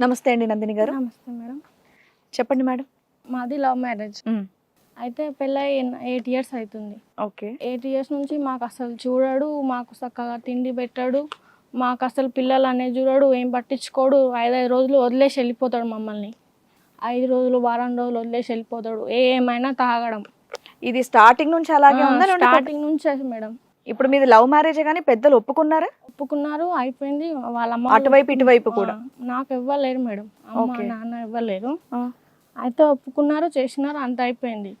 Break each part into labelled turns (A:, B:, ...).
A: నమస్తే అండి నందిని గారు.
B: నమస్తే మేడం.
A: చెప్పండి మేడం.
B: మాది లవ్ మ్యారేజ్. అయితే పెళ్ళై ఎయిట్ ఇయర్స్ అవుతుంది
A: ఓకే.
B: ఎయిట్ ఇయర్స్ నుంచి మాకు అసలు చూడడు మాకు చక్కగా తిండి పెట్టాడు మాకు అసలు పిల్లలు అనేది చూడడు ఏం పట్టించుకోడు. ఐదైదు రోజులు వదిలేసి వెళ్ళిపోతాడు మమ్మల్ని. ఐదు రోజులు వారం రోజులు వదిలేసి వెళ్ళిపోతాడు. ఏమైనా తాగడం.
A: ఇది స్టార్టింగ్ నుంచి అలాగే ఉందా
B: స్టార్టింగ్ నుంచి మేడం.
A: ఇప్పుడు మీది లవ్ మ్యారేజ్ కానీ పెద్దలు ఒప్పుకున్నారా?
B: ఒప్పుకున్నారు అయిపోయింది. వాళ్ళ అమ్మ
A: అటువైపు ఇటువైపు కూడా?
B: నాకు ఇవ్వలేరు మేడం. అమ్మ
A: Okay.
B: నాన్న ఇవ్వలేరు అయితే ఒప్పుకున్నారు చేసినారు అంత అయిపోయింది.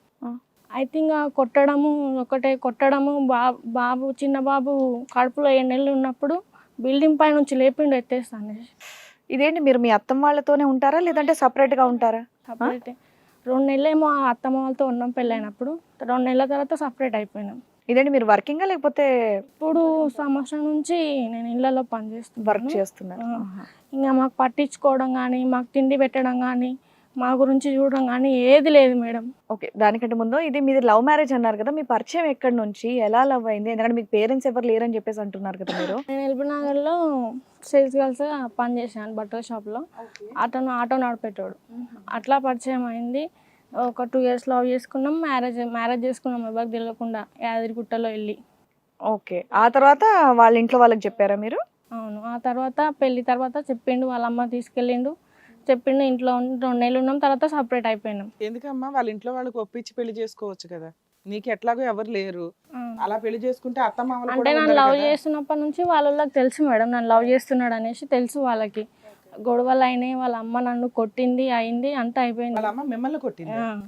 B: అయితే ఇంకా కొట్టడము ఒకటే కొట్టడము బాబు బాబు చిన్న బాబు కడుపులో ఏడు నెలలు ఉన్నప్పుడు బిల్డింగ్ పై నుంచి లేపిండు ఎత్తేస్తాను
A: ఇదేంటి మీరు మీ అత్తమ్మ వాళ్ళతోనే ఉంటారా లేదంటే సపరేట్గా ఉంటారా?
B: సపరేట్ రెండు నెలలు ఏమో అత్తమ్మ వాళ్ళతో ఉన్నాం పెళ్ళైనప్పుడు. రెండు నెలల తర్వాత సపరేట్ అయిపోయినాం.
A: ఇదేంటి మీరు వర్కింగా లేకపోతే
B: ఇప్పుడు సంవత్సరం నుంచి నేను ఇళ్ళలో
A: వర్క్
B: పనిచేస్తున్నాను
A: చేస్తున్నారు.
B: ఆ.
A: ఆహా.
B: ఇంకా మాకు పట్టించుకోవడం కానీ మాకు తిండి పెట్టడం కానీ మా గురించి చూడడం కానీ ఏది లేదు మేడం.
A: ఓకే దానికంటే ముందు ఇది మీది లవ్ మ్యారేజ్ అన్నారు కదా మీ పరిచయం ఎక్కడి నుంచి ఎలా లవ్ అయింది? ఎందుకంటే మీకు పేరెంట్స్ ఎవరు లేరని చెప్పేసి అంటున్నారు కదా మీరు.
B: నేను ఎల్బీనగర్లో సేల్స్ గర్ల్స్ పనిచేసాను బట్టల షాప్లో. అతను ఆటో నడిపేటోడు. అట్లా పరిచయం అయింది. ఒక టూ ఇయర్స్ లవ్ చేసుకున్నాం మ్యారేజ్ మ్యారేజ్ చేసుకున్నాం ఎవరికి తెలియకుండా యాదగిరిగుట్టలో వెళ్ళి.
A: ఓకే. ఆ తర్వాత వాళ్ళ ఇంట్లో వాళ్ళకి చెప్పారా మీరు?
B: అవును. ఆ తర్వాత పెళ్ళి తర్వాత చెప్పిండు వాళ్ళ అమ్మ తీసుకెళ్ళిండు. చెప్పిండు ఇంట్లో రెండు నెలలు ఉన్నాం తర్వాత సపరేట్ అయిపోయినాం.
C: ఎందుకమ్మా? వాళ్ళ ఇంట్లో వాళ్ళకి ఒప్పించి పెళ్ళి చేసుకోవచ్చు కదా. నీకు ఎట్లాగో ఎవరు లేరు. అలా పెళ్ళి చేసుకుంటే అత్త మామలు
B: అంటే నన్ను లవ్. చేస్తున్నప్పటి నుంచి వాళ్ళకి తెలుసు మేడం. నన్ను లవ్ చేస్తున్నాడు అనేసి తెలుసు వాళ్ళకి. గొడవలు అయినాయి వాళ్ళ అమ్మ నన్ను కొట్టింది అయింది అంతా అయిపోయింది.
C: వాళ్ళ అమ్మ మిమ్మల్ని కొట్టింది?
B: ఆ,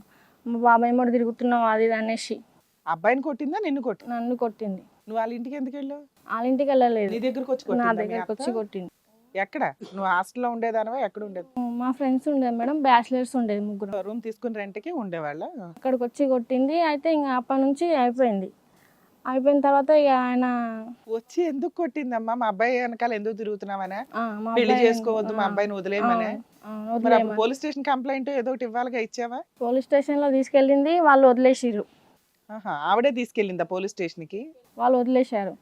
B: మా బాబాయ్ కూడా తిరుగుతున్నావు అది ఇది అనేసి.
C: అబ్బాయిని కొట్టిందా నిన్ను కొట్టి
B: నన్ను కొట్టింది.
C: నువ్వు వాళ్ళ ఇంటికి ఎందుకు వెళ్ళావు?
B: వాళ్ళ ఇంటికి వెళ్ళలేదు.
C: నీ దగ్గరకు వచ్చి
B: నా
C: కొట్టిందా మీ
B: దగ్గరకు
C: అత్త?
B: వచ్చి కొట్టింది.
C: ఎక్కడ? నువ్వు హాస్టల్లో ఉండేదానవా ఎక్కడ ఉండేది?
B: మా ఫ్రెండ్స్ ఉండేది మేడం బ్యాచిలర్స్ ఉండేది ముగ్గురు.
C: రూమ్ తీసుకుని రెంట్కి ఉండేవాళ్ళ?
B: అక్కడికి వచ్చి కొట్టింది అయితే ఇంకా అప్పటి నుంచి అయిపోయింది. అయిపోయిన తర్వాత ఇక ఆయన
C: వచ్చి ఎందుకు కొట్టిందమ్మా? మా అబ్బాయి వెనకాల ఎందుకు తిరుగుతున్నావనే?
B: ఆ, మా
C: పెళ్ళి
B: అబ్బాయి-
C: చేసుకోవద్దు మా అబ్బాయిని వదిలేయమనే?
B: ఆ,
C: మరి
B: వదిలేయమని.
C: అప్పుడు పోలీస్ స్టేషన్ కంప్లైంట్ ఏదో ఒకటి ఇవ్వాలిగా ఇచ్చావా?
B: పోలీస్ స్టేషన్లో తీసుకెళ్ళింది వాళ్ళు వదిలేసిర్రు.
C: ఆహా, ఆవిడే తీసుకెళ్ళిందా పోలీస్ స్టేషన్కి?
B: వాళ్ళు వదిలేశారు.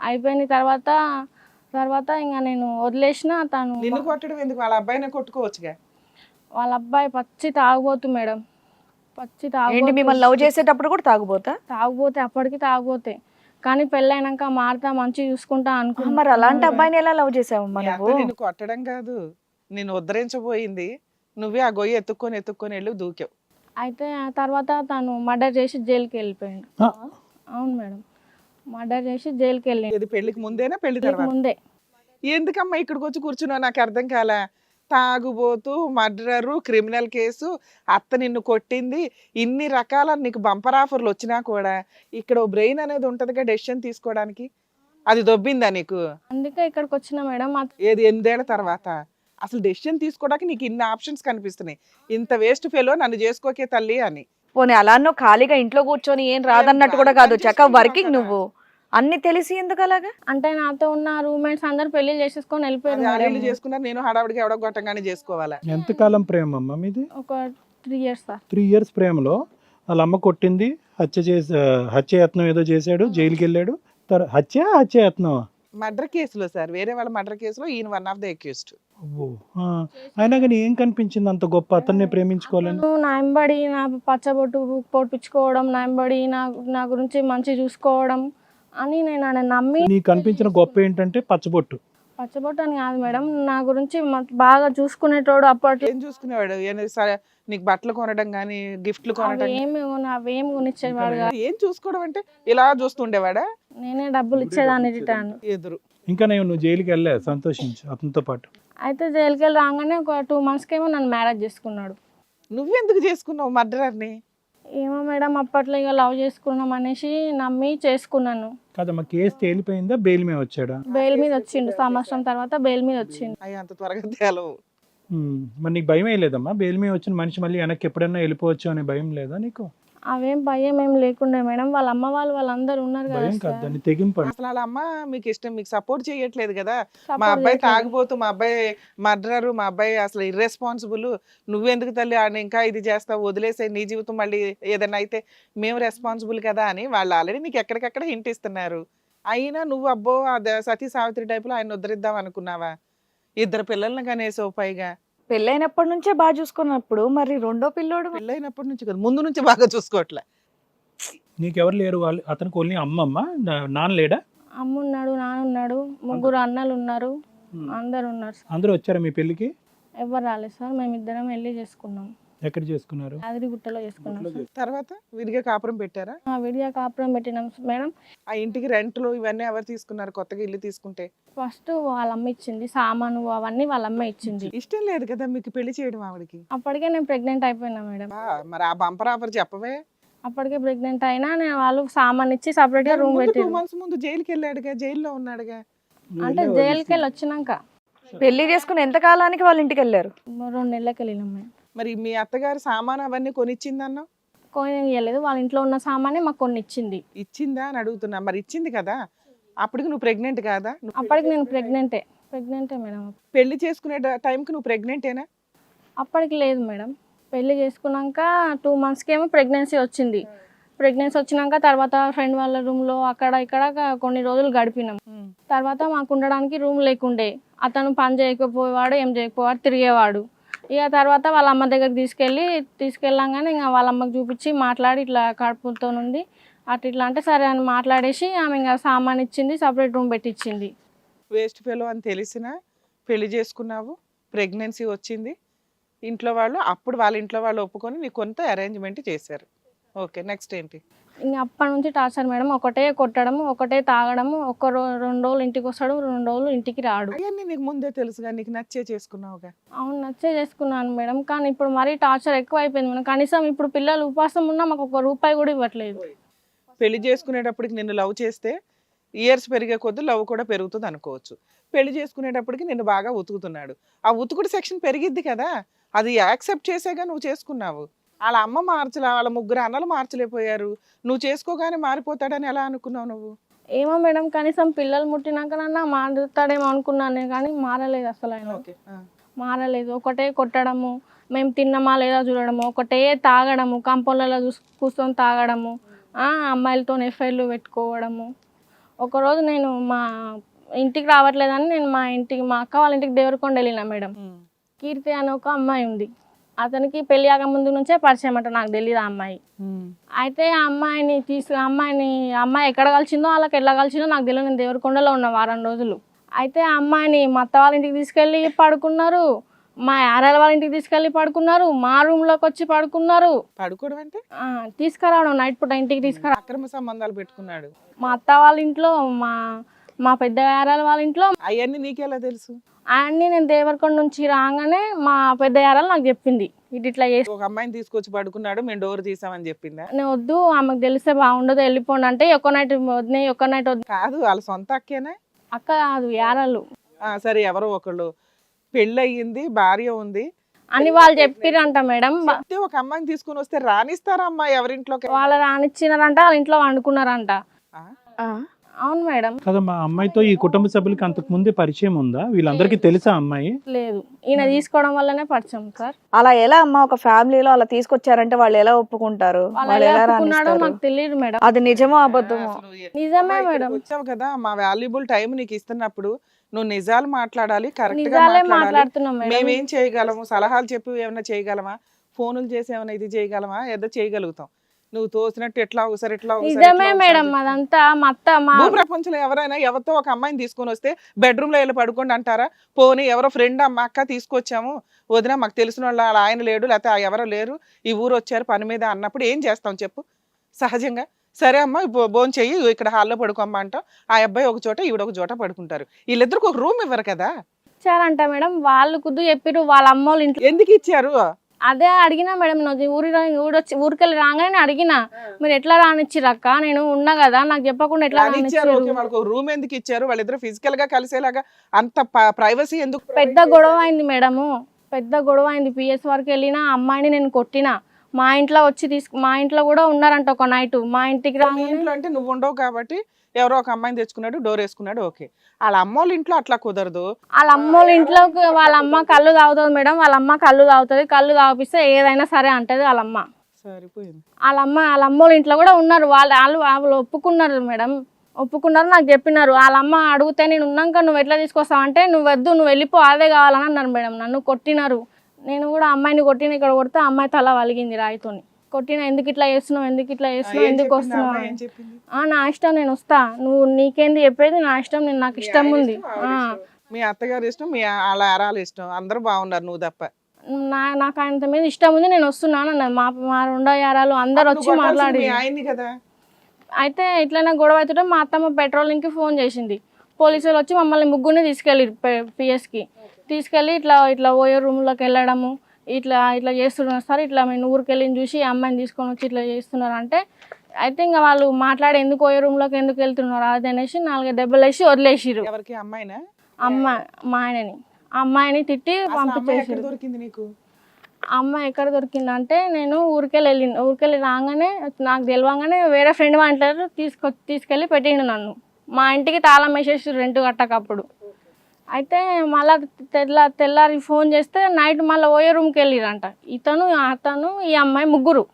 B: అయిపోయిన తర్వాత తర్వాత ఇంకా నేను వదిలేసిన తను
C: నిన్ను కొట్టడం ఎందుకు? వాళ్ళ అబ్బాయినే కొట్టుకోవచ్చుగా?
B: వాళ్ళ అబ్బాయి పచ్చి తాగుబోతు మేడం. పచ్చి
A: ఏంటి
B: తాగుబోతు
A: మిమ్మల్ని లవ్ చేసేటప్పుడు కూడా తాగుబోతా?
B: తాగుబోతే అప్పటికి తాగుబోతే. కానీ పెళ్ళైనాక మారుతా మంచి చూసుకుంటా అనుకున్నా.
A: మరి అలాంటి అబ్బాయిని ఎలా లవ్ చేసావమ్మా
C: మీ అత్త
A: నువ్వు?
C: నిన్ను కొట్టడం కాదు. నిన్ను ఉద్ధరించబోయింది. నువ్వే ఆ గొయ్యి ఎత్తుక్కొని ఎత్తుక్కొని వెళ్ళి దూకావు.
B: అయితే ఆ తర్వాత తను మర్డర్ చేసి జైలుకి వెళ్ళిపోయాడు. అవును మేడం. మర్డర్ చేసి జైలుకి వెళ్ళిండు.
C: ఇది పెళ్ళికి ముందేనా
B: పెళ్ళి
C: తర్వాత?
B: ముందే.
C: ఎందుకమ్మా ఇక్కడికి వచ్చి కూర్చున్నావు? నాకు అర్థం కాల. తాగుబోతు మర్డరు క్రిమినల్ కేసు అత్త నిన్ను కొట్టింది ఇన్ని రకాల నీకు బంపర్ ఆఫర్లు వచ్చినా కూడా ఇక్కడ బ్రెయిన్ అనేది ఉంటదిగా డెసిషన్ తీసుకోవడానికి. అది దొబ్బిందా నీకు?
B: అందుకే ఇక్కడికి వచ్చిన మేడం
C: ఏది ఎనిమిదేళ్ళ తర్వాత? అసలు డెసిషన్ తీసుకోవడానికి నీకు ఇన్ని ఆప్షన్స్ కనిపిస్తున్నాయి. ఇంత వేస్ట్ ఫెలో నన్ను చేసుకోకే తల్లి అని.
A: పోనీ అలా నువ్వు ఖాళీగా ఇంట్లో కూర్చొని ఏం రాదన్నట్టు కూడా కాదు. చక్క వర్కింగ్. నువ్వు. అన్ని తెలిసి ఎందుకు అలాగా?
B: అంటే నాతో ఉన్న రూమ్మేట్స్ అందరు పెళ్ళి చేసేసుకొని వెళ్ళిపోయారు.
C: చేసుకున్నారు నేను హడావిడిగా ఎవడో కొట్టంగానే చేసుకోవాలా?
D: ఎంతకాలం ప్రేమ అమ్మ మీది?
B: ఒక three years sir.
D: Three years ప్రేమలో. వాళ్ళ అమ్మ కొట్టింది హత్య చేసి హత్యయత్నం ఏదో చేశాడు జైలుకి వెళ్ళాడు. తర్ హత్య హత్యయత్నం
C: మర్డర్ కేసులో సార్ వేరే వాళ్ళ మర్డర్ కేసులో ఈయన వన్ ఆఫ్ ద అక్యూస్డ్
D: అయినా కానీ ఏం కనిపించింది అంత గొప్ప అతన్నే ప్రేమించుకోవాలని?
B: నువ్వు నా పచ్చబొట్టు పొడిపించుకోవడం నా ఎంబడి నా నా గురించి మంచి చూసుకోవడం అని నేను ఆయన నమ్మి
D: నీకు కనిపించిన గొప్ప ఏంటంటే పచ్చబొట్టు.
B: పచ్చబొట్టు అని కాదు మేడం. నా గురించి మ- బాగా చూసుకునేటోడు అప్పట్లో
C: ఏం చూసుకునేవాడు? ఏం సరే నీకు బట్టలు కొనడం కానీ గిఫ్ట్లు కొనడం
B: అవి ఏమి కొన- అవి ఏమి కొనిచ్చేవాడు కాదు.
C: ఏం చూసుకోవడం అంటే ఇలా చూస్తుండేవాడా?
B: నేనే డబ్బులు ఇచ్చేదాన్ని రిటర్న్.
C: ఎదురు.
D: ఇంకా నేను నువ్వు జైలుకి వెళ్ళా సంతోషించు అతనితో పాటు.
B: అయితే జైలుకి వెళ్ళి రాగానే ఒక టూ మంత్స్కి ఏమో నన్ను మ్యారేజ్ చేసుకున్నాడు.
C: నువ్వెందుకు చేసుకున్నావు మర్డరర్ని?
B: ఏమో మేడం అప్పట్లో ఇక లవ్ చేసుకున్నాం అనేసి నమ్మి చేసుకున్నాను.
D: కాదమ్మా కేసు తేలిపోయిందా? బెయిల్ మీద వచ్చాడా?
B: బెయిల్ మీద వచ్చిండు సంవత్సరం తర్వాత బెయిల్ మీద వచ్చిండు.
C: అయ్యి అంత త్వరగా తేలవు.
D: ఉమ్, మరి నీకు భయం లేదమ్మా? బెయిల్ మీద వచ్చిన మనిషి మళ్ళీ వెనక్కి ఎప్పుడైనా వెళ్ళిపోవచ్చు అనే భయం లేదా నీకు?
B: అవేం భయం ఏం లేకుండే మేడం వాళ్ళ అమ్మ వాళ్ళు వాళ్ళందరూ ఉన్నారు కదా
D: దాన్ని తెగింపండి.
C: అసలు వాళ్ళ అమ్మ మీకు ఇష్టం మీకు సపోర్ట్ చేయట్లేదు కదా.
B: Support
C: మా అబ్బాయి
B: చేయట్లేదు.
C: తాగిపోతూ మా అబ్బాయి మర్డరరు మా అబ్బాయి అసలు ఇర్రెస్పాన్సిబుల్ నువ్వెందుకు తల్లి ఆయన ఇంకా ఇది చేస్తావు వదిలేసే నీ జీవితం మళ్ళీ ఏదైనా అయితే మేము రెస్పాన్సిబుల్ కదా అని వాళ్ళు ఆల్రెడీ నీకు ఎక్కడికక్కడ హింట్ ఇస్తున్నారు. అయినా నువ్వు అబ్బో అదే సతీ సావిత్రి టైపులో ఆయన ఉద్ధరిద్దాం అనుకున్నావా? ఇద్దరు పిల్లల్ని కనేసావు పైగా.
A: పెళ్ళైనప్పటి నుంచే బాగా చూసుకున్నప్పుడు మరి రెండో పిల్లోడు
C: పెళ్ళైనప్పటి నుంచి కదా ముందు నుంచి బాగా చూసుకోవట్లే.
D: నీకెవరు లేరు వాళ్ళు? అతనికి ఓన్లీ అమ్మమ్మ నా- నాన్న లేడా?
B: అమ్మ ఉన్నాడు నాన్న ఉన్నాడు ముగ్గురు అన్నలు ఉన్నారు అందరు ఉన్నారు సార్.
D: అందరూ వచ్చారా మీ పెళ్ళికి?
B: ఎవరు రాలేదు సార్ మేము ఇద్దరం వెళ్ళి చేసుకున్నాం.
D: ఎక్కడ చేసుకున్నారు?
B: యాదగిరిగుట్టలో చేసుకున్నాం సార్.
C: తర్వాత విడిగా కాపురం పెట్టారా?
B: ఆ విడిగా కాపురం పెట్టినాం మేడం.
C: ఆ ఇంటికి రెంట్లు ఇవన్నీ ఎవరు తీసుకున్నారు? కొత్తగా ఇల్లు తీసుకుంటే?
B: ఫస్ట్ వాళ్ళ అమ్మ ఇచ్చింది సామాను అవన్నీ వాళ్ళ అమ్మ ఇచ్చింది.
C: ఇష్టం లేదు కదా మీకు పెళ్ళి చేయడం ఆవిడకి?
B: అప్పటికే నేను ప్రెగ్నెంట్ అయిపోయినా మేడం.
C: ఆ, మరి ఆ బంపర్ ఆఫర్ చెప్పవే.
B: అప్పటికే ప్రెగ్నెంట్ అయినా నేను వాళ్ళు సామాన్ ఇచ్చి సపరేట్గా రూమ్
C: టూ
B: పెట్టారు.
C: మంత్స్ ముందు జైలుకి వెళ్ళాడుగా జైల్లో ఉన్నాడుగా?
B: అంటే జైలుకి వెళ్ళి వచ్చినాక.
A: పెళ్ళి చేసుకుని ఎంత కాలానికి వాళ్ళ ఇంటికి వెళ్ళారు
B: రెండు నెలలకి వెళ్ళినాం మేము
C: మరి మీ అత్తగారు సామాన్ అవన్నీ కొనిచ్చిందన్నావు?
B: కొని ఇవ్వలేదు వాళ్ళ ఇంట్లో ఉన్న సామానే మాకు కొన్ని ఇచ్చింది
C: ఇచ్చిందా అని అడుగుతున్నా. మరి ఇచ్చింది కదా? అప్పటికి నువ్వు ప్రెగ్నెంట్ కాదా?
B: అప్పటికి నేను ప్రెగ్నెంటే ప్రెగ్నెంటే మేడం.
C: పెళ్ళి చేసుకునే టైంకి నువ్వు ప్రెగ్నెంటేనా
B: అప్పటికి లేదు మేడం. పెళ్ళి చేసుకున్నాక టూ మంత్స్కి ఏమో ప్రెగ్నెన్సీ వచ్చింది. ప్రెగ్నెన్సీ వచ్చినాక తర్వాత ఫ్రెండ్ వాళ్ళ రూమ్లో అక్కడ ఇక్కడ కొన్ని రోజులు గడిపినాం. తర్వాత మాకు ఉండడానికి రూమ్ లేకుండే. అతను పని చేయకపోయేవాడు ఏం చేయకపోయేవాడు తిరిగేవాడు. ఇక తర్వాత వాళ్ళ అమ్మ దగ్గరికి తీసుకెళ్ళి తీసుకెళ్ళంగానే ఇంకా వాళ్ళ అమ్మకి చూపించి మాట్లాడి ఇట్లా కడుపుతో ఉంది అటు ఇట్లా అంటే సరే అని మాట్లాడేసి ఆమె ఇంకా సామాన్ ఇచ్చింది సపరేట్ రూమ్ పెట్టించింది
C: వేస్ట్ ఫెలో అని తెలిసిన పెళ్ళి చేసుకున్నావు ప్రెగ్నెన్సీ వచ్చింది. ఇంట్లో వాళ్ళు అప్పుడు వాళ్ళ ఇంట్లో వాళ్ళు ఒప్పుకొని నీకు కొంత అరేంజ్మెంట్ చేశారు. ఓకే నెక్స్ట్ ఏంటి?
B: ఇంకా అప్పటి నుంచి టార్చర్ మేడం. ఒకటే కొట్టడము ఒకటే తాగడము ఒక రెండు రోజులు ఇంటికి వస్తాడు రెండు రోజులు ఇంటికి రాడు.
C: అవన్నీ నీకు ముందే తెలుసుగా నీకు నచ్చే చేసుకున్నావుగా?
B: అవును నచ్చే చేసుకున్నాను మేడం. కానీ ఇప్పుడు మరీ టార్చర్ ఎక్కువ అయిపోయింది మేడం. కనీసం ఇప్పుడు పిల్లలు ఉపాసం ఉన్నా మాకు ఒక రూపాయి కూడా ఇవ్వట్లేదు.
C: పెళ్ళి చేసుకునేటప్పటికి నిన్ను లవ్ చేస్తే ఇయర్స్ పెరిగే కొద్దీ లవ్ కూడా పెరుగుతుంది అనుకోవచ్చు. పెళ్ళి చేసుకునేటప్పటికి నిన్ను బాగా ఉతుకుతున్నాడు. ఆ ఉతుకుడు సెక్షన్ పెరిగిద్ది కదా. అది యాక్సెప్ట్ చేసేగా నువ్వు చేసుకున్నావు. వాళ్ళ అమ్మ మార్చలే వాళ్ళ ముగ్గురు అన్నలు మార్చలేకపోయారు. నువ్వు చేసుకోగానే మారిపోతాడని ఎలా అనుకున్నావు నువ్వు?
B: ఏమో మేడం కనీసం పిల్లలు ముట్టినాకనన్నా మారుతాడేమో అనుకున్నాను కానీ మారలేదు అసలు ఆయన. మారలేదు. ఒకటే కొట్టడము మేము తిన్నామా లేదా చూడడము ఒకటే తాగడము కంపౌండ్లలో చూసి కూర్చొని తాగడము ఆ, అమ్మాయిలతో ఎఫ్ఐఆర్లు పెట్టుకోవడము. ఒకరోజు నేను మా ఇంటికి రావట్లేదని నేను మా ఇంటికి మా అక్క వాళ్ళ ఇంటికి దేవరకొండ వెళ్ళిన మేడం. కీర్తి అనే ఒక అమ్మాయి ఉంది. అతనికి పెళ్ళి ఆగ ముందు నుంచే పరిచయం అంట నాకు తెలియదు ఆ అమ్మాయి. అయితే ఆ అమ్మాయిని తీసు ఆ అమ్మాయిని అమ్మాయి ఎక్కడ కలిసిందో వాళ్ళకి ఎట్లా కలిసిందో నాకు తెలియదు నేను దేవరకొండలో ఉన్న వారం రోజులు. అయితే ఆ అమ్మాయిని మా అత్త వాళ్ళ ఇంటికి తీసుకెళ్ళి పడుకున్నారు. మా యారాల వాళ్ళ ఇంటికి తీసుకెళ్ళి పడుకున్నారు. మా రూమ్లోకి వచ్చి పడుకున్నారు.
C: పడుకోవడం అంటే?
B: ఆ, తీసుకురావడం. నైట్ పూట ఇంటికి తీసుకురా
C: అక్రమ సంబంధాలు పెట్టుకున్నాడు.
B: మా అత్త వాళ్ళ ఇంట్లో మా మా పెద్ద యారాల వాళ్ళ ఇంట్లో
C: అవన్నీ నీకెలా తెలుసు?
B: అన్నీ నేను దేవరకొండ నుంచి రాగానే మా పెద్ద యారాలు నాకు చెప్పింది. ఇటు ఇట్లా చేసి
C: ఒక అమ్మాయిని తీసుకొచ్చి పడుకున్నాడు మేము డోర్ తీసామని చెప్పిందా?
B: నేను వద్దు ఆమెకు తెలిస్తే బాగుండదు వెళ్ళిపోండి అంటే ఒక నైట్ వద్దు ఒక నైట్ వద్దు
C: కాదు వాళ్ళ సొంత అక్కేనా?
B: అక్క కాదు యారాలు.
C: ఆ, సరే ఎవరో ఒకళ్ళు. పెళ్ళి అయ్యింది భార్య ఉంది.
B: అని వాళ్ళు చెప్పిరంట మేడం.
C: ఒక అమ్మాయిని తీసుకుని వస్తే రానిస్తారా అమ్మాయి ఎవరింట్లోకి?
B: వాళ్ళు రానిచ్చినారంట వాళ్ళ ఇంట్లో వండుకున్నారంట.
C: ఆ?
B: అవును మేడం.
D: కదా మా అమ్మాయితో ఈ కుటుంబ సభ్యులకి అంతకు ముందే పరిచయం ఉందా? వీళ్ళందరికీ తెలుసా అమ్మాయి?
B: లేదు. ఈయన తీసుకోవడం వల్లనే పరిచయం సార్.
A: అలా ఎలా అమ్మా ఒక ఫ్యామిలీలో అలా తీసుకొచ్చారంటే వాళ్ళు ఎలా ఒప్పుకుంటారు?
B: వాళ్ళు
A: వాళ్ళు
B: ఎలా
A: ఎలా
B: ఒప్పుకున్నాడో
A: రాణిస్తారు?
B: మాకు తెలియదు మేడం.
A: అది నిజమో అబద్ధమో?
B: నిజమే
C: ఇక్కడికి
B: మేడం.
C: వచ్చావు కదా మా వాల్యుబుల్ టైం నీకు ఇస్తున్నప్పుడు నువ్వు నిజాలు మాట్లాడాలి కరెక్ట్గా
B: నిజాలే
C: మాట్లాడాలి.
B: మాట్లాడుతున్నాం మేడం.
C: మేమేం చేయగలము? సలహాలు చెప్పి ఏమైనా చేయగలమా? ఫోనులు చేసి ఏమైనా ఇది చేయగలమా? ఏదో చేయగలుగుతాం. నువ్వు తోసినట్టు ఎట్లా ఒకసారి ఎట్లా
B: నిజమే మేడం. అదంతా మా అత్త మా
C: ప్రపంచంలో ఎవరైనా ఎవరితో ఒక అమ్మాయిని తీసుకొని వస్తే బెడ్రూమ్లో వెళ్ళి పడుకోండి అంటారా? పోనీ ఎవరో ఫ్రెండ్ అమ్మ అక్క తీసుకొచ్చాము. వదిన మాకు తెలిసిన వాళ్ళ ఆయన లేడు లేకపోతే ఆ ఎవరో లేరు. ఈ ఊరు వచ్చారు పని మీద అన్నప్పుడు ఏం చేస్తాం చెప్పు? సహజంగా. సరే అమ్మ భోజనం చెయ్యి ఇక్కడ హాల్లో పడుకోమ్మా అంటాం ఆ అబ్బాయి ఒక చోట ఈవిడ ఒక చోట పడుకుంటారు. వీళ్ళిద్దరికి ఒక రూమ్ ఇవ్వరు కదా?
B: ఇచ్చారంట మేడం వాళ్ళు కుద్దు చెప్పిరు వాళ్ళ అమ్మోళ్ళ ఇంట్లో
C: ఎందుకు ఇచ్చారు?
B: అదే అడిగినా మేడం నువ్వు ఊరి ఊరొచ్చి ఊరికెళ్ళి రాగానే అడిగినా మీరు ఎట్లా రానిచ్చిర్రు అక్క? నేను ఉన్నా కదా నాకు చెప్పకుండా ఎట్లా రానిచ్చారు
C: రూమ్ ఎందుకు ఇచ్చారు? వాళ్ళిద్దరు ఫిజికల్గా కలిసేలాగా అంత ప్రైవసీ ఎందుకు
B: పెద్ద గొడవ అయింది మేడము. పెద్ద గొడవ అయింది. పిఎస్ వరకు వెళ్ళిన అమ్మాయిని నేను కొట్టిన. మా ఇంట్లో వచ్చి తీసుకు మా ఇంట్లో కూడా ఉన్నారంట ఒక నైట్. మా ఇంటికి
C: మీ
B: రాగానే
C: ఇంట్లో అంటే నువ్వు ఉండవు కాబట్టి ఎవరో ఒక అమ్మాయిని తెచ్చుకున్నాడు డోర్ వేసుకున్నాడు ఓకే. వాళ్ళ అమ్మోళ్ళ ఇంట్లో అట్లా కుదరదు.
B: వాళ్ళ అమ్మోళ్ళ ఇంట్లోకి వాళ్ళ అమ్మ కళ్ళు తాగుతుంది మేడం వాళ్ళ అమ్మ కళ్ళు తాగుతుంది కళ్ళు తాగిపిస్తే ఏదైనా సరే అంటది వాళ్ళ అమ్మ.
C: సరిపోయింది.
B: వాళ్ళ అమ్మ వాళ్ళ అమ్మోళ్ళ ఇంట్లో కూడా ఉన్నారు. వాళ్ళు వాళ్ళు వాళ్ళు ఒప్పుకున్నారు మేడం. ఒప్పుకున్నారు నాకు చెప్పినారు. వాళ్ళ అమ్మ అడిగితే నేను ఉన్నాక నువ్వు ఎట్లా తీసుకొస్తావు అంటే నువ్వు వద్దు నువ్వు వెళ్ళిపో అదే కావాలని అన్నారు మేడం. నన్ను కొట్టినారు. నేను కూడా అమ్మాయిని కొట్టిన ఇక్కడ కొడితే అమ్మాయి తల వలిగింది రాయితోని. కొట్టిన ఎందుకు ఇట్లా చేస్తున్నావు ఎందుకు ఇట్లా చేస్తున్నావు ఎందుకు వస్తున్నావు ఆ, నా ఇష్టం నేను వస్తా. నువ్వు నీకేంది చెప్పేది నా ఇష్టం నేను నాకు ఇష్టం ఉంది.
C: మీ అత్తగారి ఇష్టం మీ వాళ్ళ ఆరాలు ఇష్టం. అందరూ బాగున్నారు నువ్వు తప్ప.
B: నా నాకు ఆయన మీద ఇష్టం ఉంది నేను వస్తున్నాను అన్నది. మా మా రెండో యారాలు అందరు వచ్చి మాట్లాడి అయితే ఇట్లనే గొడవ అవుతుంటే మా అత్తమ్మ పెట్రోలింగ్కి ఫోన్ చేసింది. పోలీసులు వచ్చి మమ్మల్ని ముగ్గురిని తీసుకెళ్ళి పిఎస్కి. తీసుకెళ్ళి ఇట్లా ఇట్లా ఓయో రూమ్లోకి వెళ్ళడము ఇట్లా ఇట్లా చేస్తున్నారు. సార్ ఇట్లా మేము ఊరికి వెళ్ళి చూసి అమ్మాయిని తీసుకొని వచ్చి ఇట్లా చేస్తున్నారు అంటే అయితే ఇంకా వాళ్ళు మాట్లాడి ఎందుకు ఓయో రూమ్లోకి ఎందుకు వెళ్తున్నారు అది అనేసి నాలుగు దెబ్బలు వేసి వదిలేసిరు
C: ఎవరికి? అమ్మాయినా?
B: మా ఆయనని. అమ్మాయిని తిట్టి పంపించేసారు
C: దొరికింది నీకు?
B: ఆ అమ్మాయి ఎక్కడ దొరికిందంటే నేను ఊరికెళ్ళి వెళ్ళిన ఊరికెళ్ళి రాగానే నాకు తెలియగానే వేరే ఫ్రెండ్ అంటారు తీసుకొ తీసుకెళ్ళి పెట్టిండు నన్ను. మా ఇంటికి తాళం వేసేసి రెంట్ కట్టకప్పుడు. అయితే మళ్ళా తెల్ల తెల్లారి ఫోన్ చేస్తే నైట్ మళ్ళీ ఓయో రూమ్కి వెళ్ళిరంట. ఇతను అతను ఈ అమ్మాయి ముగ్గురు.